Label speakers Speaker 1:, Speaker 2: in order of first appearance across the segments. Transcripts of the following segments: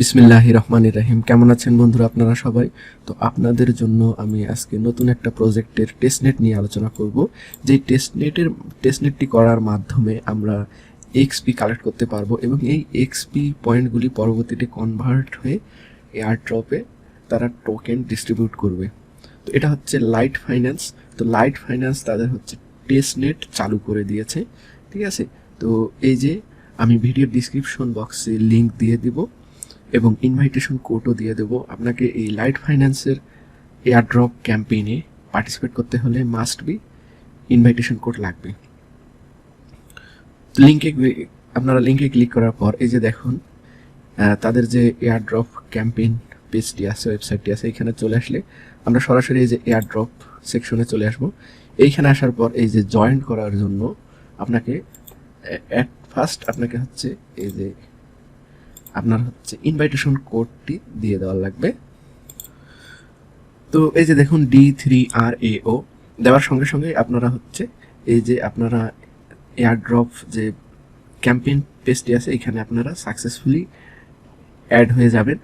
Speaker 1: বিসমিল্লাহ রহমান রাহিম। কেমন আছেন বন্ধুরা আপনারা সবাই? তো আপনাদের জন্য আমি আজকে নতুন একটা প্রজেক্টের টেস্টনেট নিয়ে আলোচনা করব। যে টেস্টনেটের টেস্টনেটটি করার মাধ্যমে আমরা এক্সপি কালেক্ট করতে পারব এবং এই এক্সপি পয়েন্টগুলি পরবর্তীতে কনভার্ট হয়ে এয়ার ড্রপে তারা টোকেন ডিস্ট্রিবিউট করবে। তো এটা হচ্ছে লাইট ফাইন্যান্স তো লাইট ফাইন্যান্স তাদের হচ্ছে টেস্টনেট চালু করে দিয়েছে। ঠিক আছে? তো এই যে আমি ভিডিও ডিসক্রিপশন বক্সে লিংক দিয়ে দিব। এবং ইনভাইটেশন কোডও দিয়ে দেবো। আপনাকে এই লাইট ফাইন্যান্সের এয়ারড্রপ ক্যাম্পেইনে পার্টিসিপেট করতে হলে মাস্ট বি ইনভাইটেশন কোড লাগবে। লিঙ্কে আপনারা লিঙ্কে ক্লিক করার পর, এই যে দেখুন তাদের যে এয়ারড্রপ ক্যাম্পেইন পেজটি আছে ওয়েবসাইটটি আছে, এখানে চলে আসলে আমরা সরাসরি এই যে এয়ারড্রপ সেকশনে চলে আসব। এইখানে আসার পর এই যে জয়েন করার জন্য আপনাকে অ্যাট ফার্স্ট আপনাকে হচ্ছে এই যে আপনার হচ্ছে ইনভাইটেশন কোডটি দিয়ে দেওয়া লাগবে। তো এই যে দেখুন ডি থ্রি আর এ ও দেওয়ার সঙ্গে সঙ্গে আপনারা হচ্ছে এই যে আপনারা এয়ারড্রপ যে ক্যাম্পেইন পেজটি আছে, এখানে আপনারা সাকসেসফুলি অ্যাড হয়ে যাবেন।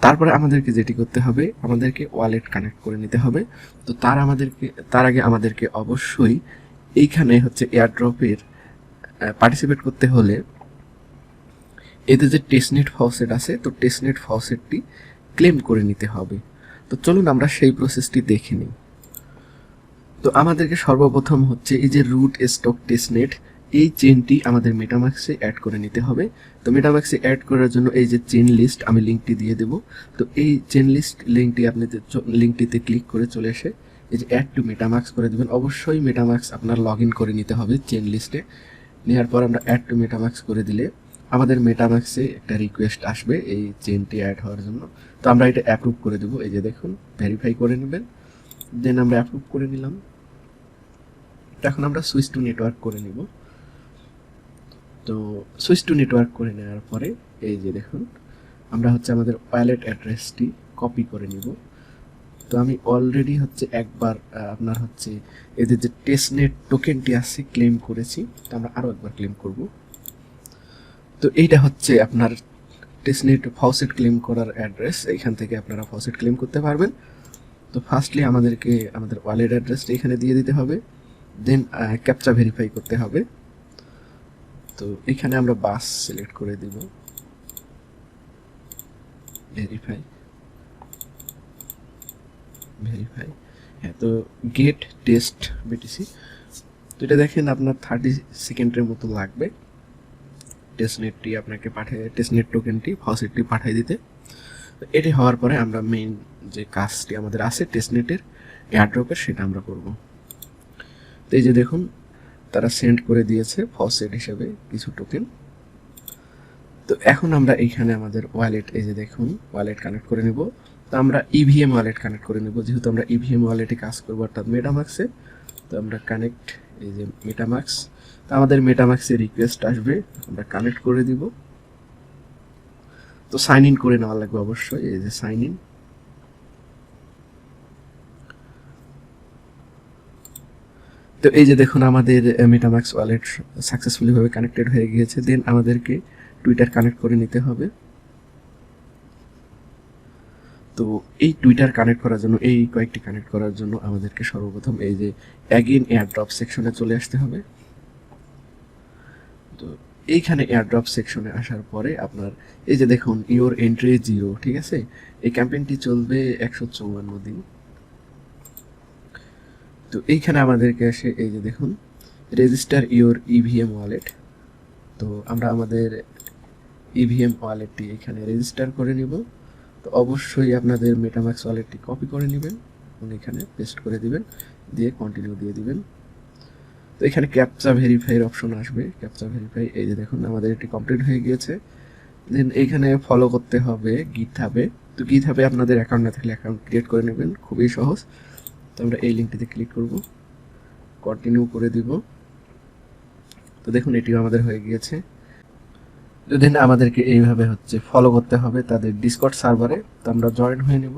Speaker 1: তারপরে আমাদেরকে যেটি করতে হবে, আমাদেরকে ওয়ালেট কানেক্ট করে নিতে হবে। তো তার আমাদেরকে, তার আগে আমাদেরকে অবশ্যই এইখানে হচ্ছে এয়ারড্রপের পার্টিসিপেট করতে হলে এতে যে টেস্টনেট ফাউসেট আছে, তো টেস্টনেট ফাউসেটটি ক্লেম করে নিতে হবে। তো চলুন আমরা সেই প্রসেসটি দেখে নিই। তো আমাদেরকে সর্বপ্রথম হচ্ছে এই যে রুট স্টক টেস্টনেট এই চেনটি আমাদের মেটামাক্সে অ্যাড করে নিতে হবে। তো মেটামাক্সে অ্যাড করার জন্য এই যে চেন লিস্ট আমি লিঙ্কটি দিয়ে দেবো। তো এই চেন লিস্ট লিঙ্কটি আপনি লিঙ্কটিতে ক্লিক করে চলে এসে এই যে অ্যাড টু মেটামাক্স করে দেবেন। অবশ্যই মেটামাক্স আপনার লগ করে নিতে হবে চেন লিস্টে নেওয়ার পর আমরা অ্যাড টু মেটামাক্স করে দিলে আমাদের মেটামাক্সে একটা রিকোয়েস্ট আসবে এই চেনটি অ্যাড হওয়ার জন্য। তো আমরা এটা অ্যাপ্রুভ করে দেবো। এই যে দেখুন ভেরিফাই করে নেবেন। দেন আমরা অ্যাপ্রুভ করে নিলাম। এখন আমরা সুইচ টু নেটওয়ার্ক করে নিব। তো সুইচ টু নেটওয়ার্ক করে নেওয়ার পরে, এই যে দেখুন, আমরা হচ্ছে আমাদের ওয়ালেট অ্যাড্রেসটি কপি করে নিব। তো আমি অলরেডি হচ্ছে একবার আপনার হচ্ছে এদের যে টেস্টনেট টোকেনটি আছে ক্লেম করেছি। তো আমরা আরও একবার ক্লেম করব। তো এইটা হচ্ছে আপনার টেস্টনেট ফাউসেট ক্লেম করার অ্যাড্রেস এইখান থেকে আপনারা ফসেট ক্লেম করতে পারবেন। তো ফার্স্টলি আমাদেরকে আমাদের ওয়ালেট অ্যাড্রেসটা এখানে দিয়ে দিতে হবে। দেন ক্যাপচা ভেরিফাই করতে হবে। তো এখানে আমরা বাস সিলেক্ট করে দিব। ভেরিফাই ভেরিফাই হ্যাঁ তো গেট টেস্ট বিটিসি তো এটা দেখেন আপনার থার্টি সেকেন্ডের মতো লাগবে। টেস্টনেটটি আপনাকে পাঠিয়ে টেস্টনেট টোকেনটি ফসেটটি পাঠিয়ে দিতে। তো এটি হওয়ার পরে আমরা মেইন যে কাজটি আমাদের আছে টেস্টনেটের এয়ারড্রপের সেটা আমরা করব। তো এই যে দেখুন, তারা সেন্ড করে দিয়েছে ফসেট হিসেবে কিছু টোকেন তো এখন আমরা এইখানে আমাদের ওয়ালেট এই যে দেখুন ওয়ালেট কানেক্ট করে নিব। তো আমরা ইভিএম ওয়ালেট কানেক্ট করে নেব। যেহেতু আমরা ইভিএম ওয়ালেটে কাজ করব, অর্থাৎ মেটামাক্সে তো আমরা কানেক্ট এই যে মেটামাক্স আমাদের মেটামাক্সে রিকোয়েস্ট আসবে, আমরা কানেক্ট করে দিব। তো সাইন ইন করে নেওয়া লাগবে অবশ্যই, এই যে সাইন ইন তো এই যে দেখুন, আমাদের মেটামাক্স ওয়ালেট সাকসেসফুলি ভাবে কানেক্টেড হয়ে গিয়েছে। দেন আমাদেরকে টুইটার কানেক্ট করে নিতে হবে। তো এই টুইটার কানেক্ট করার জন্য, এই কয়েকটি কানেক্ট করার জন্য আমাদেরকে সর্বপ্রথম এই যে অ্যাগেন এয়ারড্রপ সেকশনে চলে আসতে হবে। এইখানে এয়ারড্রপ সেকশনে আসার পরে আপনার এই যে দেখুন ইওর এন্ট্রি জিরো ঠিক আছে? এই ক্যাম্পেইনটি চলবে একশো চৌয়ান্ন দিন। তো এইখানে আমাদেরকে এসে এই যে দেখুন রেজিস্টার ইওর ইভিএম ওয়ালেট তো আমরা আমাদের ইভিএম ওয়ালেটটি এখানে রেজিস্টার করে নিব। তো অবশ্যই আপনাদের মেটামাক্স ওয়ালেটটি কপি করে নেবেন এবং এখানে পেস্ট করে দিবেন, দিয়ে কন্টিনিউ দিয়ে দিবেন। এখানে ক্যাপচা ভেরিফাইয়ের অপশন আসবে। ক্যাপচা ভেরিফাই এই যে দেখুন, আমাদের এটি কমপ্লিট হয়ে গিয়েছে। দেন এইখানে ফলো করতে হবে গিট হাবে তো গিট হাবে আপনাদের অ্যাকাউন্ট না থাকলে অ্যাকাউন্ট ক্রিয়েট করে নেবেন, খুবই সহজ। তো আমরা এই লিঙ্কটিতে ক্লিক করব কন্টিনিউ করে দিব। তো দেখুন, এটিও আমাদের হয়ে গিয়েছে। দেন আমাদেরকে এইভাবে হচ্ছে ফলো করতে হবে তাদের ডিসকর্ড সার্ভারে তো আমরা জয়েন হয়ে নেব।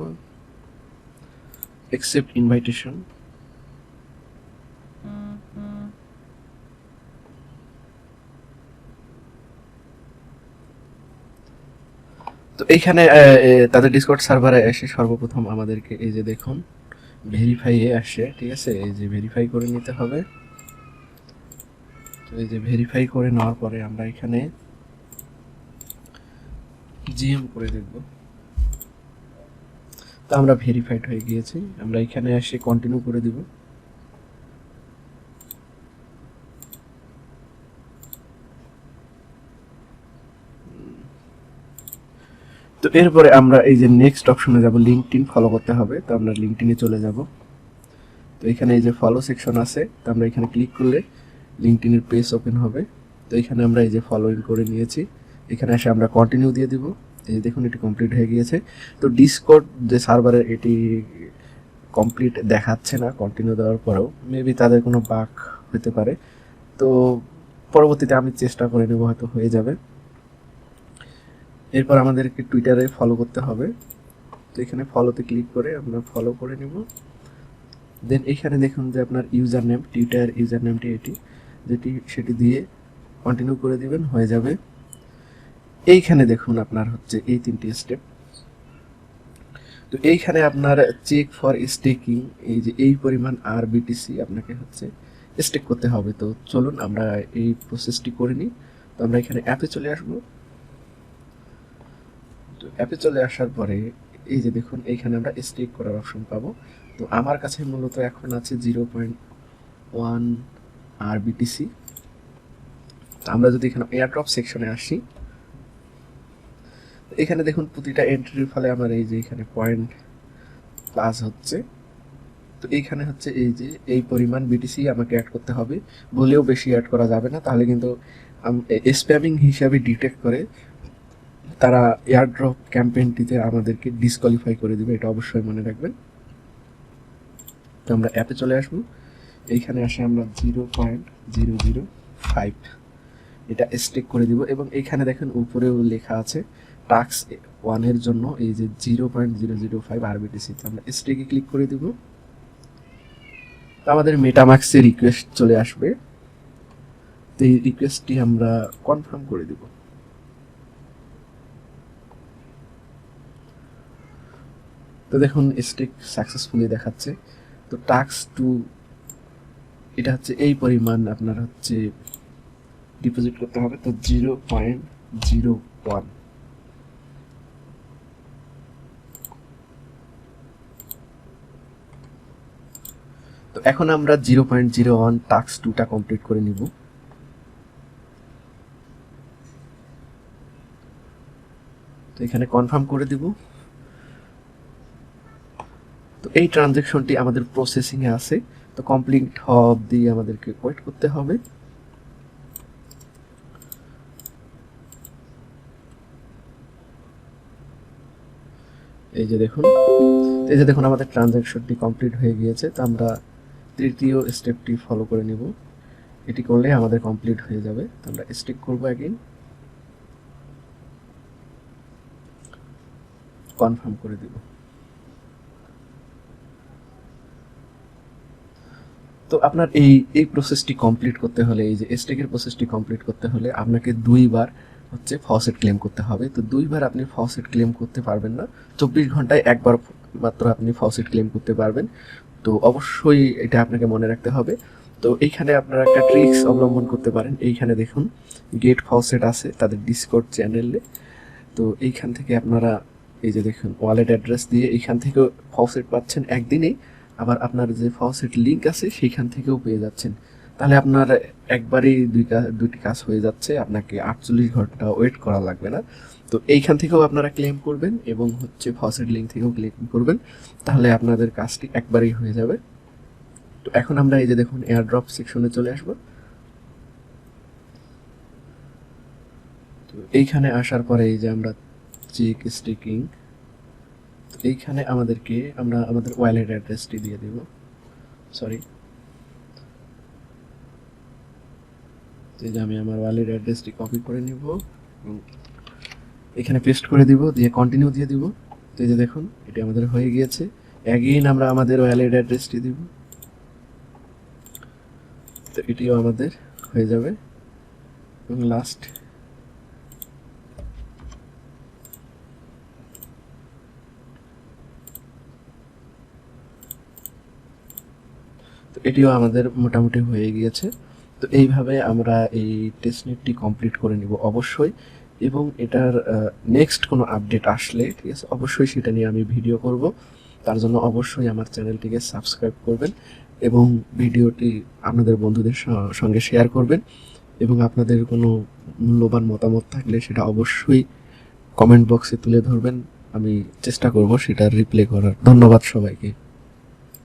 Speaker 1: একসেপ্ট ইনভাইটেশন তো এইখানে তাদের ডিসকর্ড সার্ভারে এসে সর্বপ্রথম আমাদেরকে এই যে দেখুন ভেরিফাই এ আসে, ঠিক আছে? এই যে ভেরিফাই করে নিতে হবে। তো এই যে ভেরিফাই করে নেওয়ার পরে আমরা এখানে জিএম করে দেখব। তো আমরা ভেরিফাইড হয়ে গিয়েছি। আমরা এখানে এসে কন্টিনিউ করে দিব। তো এরপরে আমরা এই যে নেক্সট অপশনে যাব লিঙ্কটিন ফলো করতে হবে। তো আমরা লিঙ্কটিনে চলে যাব। তো এখানে এই যে ফলো সেকশন আছে, তো আমরা এখানে ক্লিক করলে লিঙ্কটিনের পেজ ওপেন হবে। তো এখানে আমরা এই যে ফলোইং করে নিয়েছি। এখানে এসে আমরা কন্টিনিউ দিয়ে দিব। এই দেখুন, এটি কমপ্লিট হয়ে গিয়েছে। তো ডিসকোড যে সার্ভারে এটি কমপ্লিট দেখাচ্ছে না কন্টিনিউ দেওয়ার পরেও। মেবি তাদের কোনো বাক হতে পারে। তো পরবর্তীতে আমি চেষ্টা করে নেব, হয়তো হয়ে যাবে। এরপর আমাদেরকে টুইটারে ফলো করতে হবে। তো এখানে ফলোতে ক্লিক করে আমরা ফলো করে নেব। দেন এখানে দেখুন যে আপনার ইউজার নেম টুইটার ইউজার নেমটি এটি, যেটি সেটি দিয়ে কন্টিনিউ করে দিবেন, হয়ে যাবে। এইখানে দেখুন আপনার হচ্ছে এই তিনটি স্টেপ তো এইখানে আপনার চেক ফর স্টেকিং এই যে এই পরিমাণ আর বিটিসি আপনাকে হচ্ছে স্টেক করতে হবে। তো চলুন আমরা এই প্রসেসটি করে নিই। তো আমরা এখানে অ্যাপে চলে আসব। তো অ্যাপে চলে আসার পরে, এই যে দেখুন, এইখানে আমরা স্টেক করার অপশন পাবো। তো আমার কাছে মূলত এখন আছে zero point one R BTC তো আমরা যদি এখানে এয়ারড্রপ সেকশনে আসি এখানে দেখুন, প্রতিটা এন্ট্রির ফলে আমার এই যে এখানে পয়েন্ট প্লাস হচ্ছে। তো এইখানে হচ্ছে এই যে, এই পরিমাণ বিটিসি আমাকে অ্যাড করতে হবে। বলেও বেশি অ্যাড করা যাবে না, তাহলে কিন্তু স্প্যামিং হিসাবে ডিটেক্ট করে তারা এয়ারড্রপ ক্যাম্পেইনটিতে আমাদেরকে ডিসকোয়ালিফাই করে দিবে, এটা অবশ্যই মনে রাখবেন। তো আমরা অ্যাপে চলে আসব। এইখানে আসে আমরা zero point zero zero five এটা স্টেক করে দিব এবং এইখানে দেখেন উপরেও লেখা আছে টাক্স ওয়ানের জন্য এই যে zero point zero zero five rBTC আমরা স্টেকে ক্লিক করে দিব। তো আমাদের মেটামাক্সে রিকোয়েস্ট চলে আসবে। তো এই রিকোয়েস্টটি আমরা কনফার্ম করে দিব। তো দেখুন স্টেক সাকসেসফুলি দেখাচ্ছে। তো টাক্স টু এটা হচ্ছে এই পরিমাণ আপনার হচ্ছে ডিপোজিট করতে হবে। তো জিরো পয়েন্ট জিরো ওয়ান তো এখন আমরা zero point zero one tasks টুটা কমপ্লিট করে নিব। তো এখানে কনফার্ম করে দিব। এই ট্রানজেকশনটি আমাদের প্রসেসিংয়ে আছে। তো কমপ্লিট হওয়া অবধি আমাদেরকে ওয়েট করতে হবে। এই যে দেখুন, এই যে দেখুন আমাদের ট্রানজ্যাকশনটি কমপ্লিট হয়ে গিয়েছে। তো আমরা তৃতীয় স্টেপটি ফলো করে নিব। এটি করলে আমাদের কমপ্লিট হয়ে যাবে। তো আমরা স্টেক করব অ্যাগেন কনফার্ম করে দিব। তো আপনার এই এই প্রসেসটি কমপ্লিট করতে হলে, এই যে স্টেকের প্রসেসটি কমপ্লিট করতে হলে আপনাকে দুইবার হচ্ছে ফসেট ক্লেম করতে হবে। তো দুইবার আপনি ফসেট ক্লেম করতে পারবেন না। চব্বিশ ঘন্টায় একবার মাত্র আপনি ফসেট ক্লেম করতে পারবেন। তো অবশ্যই এটা আপনাকে মনে রাখতে হবে। তো এইখানে আপনারা একটা ট্রিক্স অবলম্বন করতে পারেন। এইখানে দেখুন গেট ফসেট আছে তাদের ডিসকর্ড চ্যানেলে তো এইখান থেকে আপনারা এই যে দেখুন ওয়ালেট অ্যাড্রেস দিয়ে এইখান থেকেও ফসেট পাচ্ছেন একদিনেই। আবার আপনার যে ফসেট লিঙ্ক আছে, সেইখান থেকেও পেয়ে যাচ্ছেন। তাহলে আপনার একবারেই দুই দুটি কাজ হয়ে যাচ্ছে, আপনাকে আটচল্লিশ ঘণ্টা ওয়েট করা লাগবে না। তো এইখান থেকেও আপনারা ক্লেম করবেন এবং হচ্ছে ফসেট লিঙ্ক থেকেও ক্লেম করবেন। তাহলে আপনাদের কাজটি একবারেই হয়ে যাবে। তো এখন আমরা এই যে দেখুন এয়ারড্রপ সেকশনে চলে আসব। তো এইখানে আসার পরে এই যে আমরা চেক স্টেকিং এইখানে আমাদেরকে আমরা আমাদের ওয়ালেট অ্যাড্রেসটি দিয়ে দেব। সরি এই যে আমি আমার ওয়ালেট অ্যাড্রেসটি কপি করে নিব এখানে পেস্ট করে দিব, দিয়ে কন্টিনিউ দিয়ে দিব। তো এই যে দেখুন, এটি আমাদের হয়ে গিয়েছে। অ্যাগেইন আমরা আমাদের ওয়ালেট অ্যাড্রেসটি দিব। তো এটিও আমাদের হয়ে যাবে। এবং লাস্ট এটিও আমাদের মোটামুটি হয়ে গিয়েছে। তো এইভাবে আমরা এই টেস্টনেটটি কমপ্লিট করে নিব অবশ্যই। এবং এটার নেক্সট কোনো আপডেট আসলে, ঠিক আছে, অবশ্যই সেটা নিয়ে আমি ভিডিও করব। তার জন্য অবশ্যই আমার চ্যানেলটিকে সাবস্ক্রাইব করবেন এবং ভিডিওটি আপনাদের বন্ধুদের সঙ্গে শেয়ার করবেন। এবং আপনাদের কোনো মূল্যবান মতামত থাকলে সেটা অবশ্যই কমেন্ট বক্সে তুলে ধরবেন। আমি চেষ্টা করব সেটা রিপ্লে করার। ধন্যবাদ সবাইকে।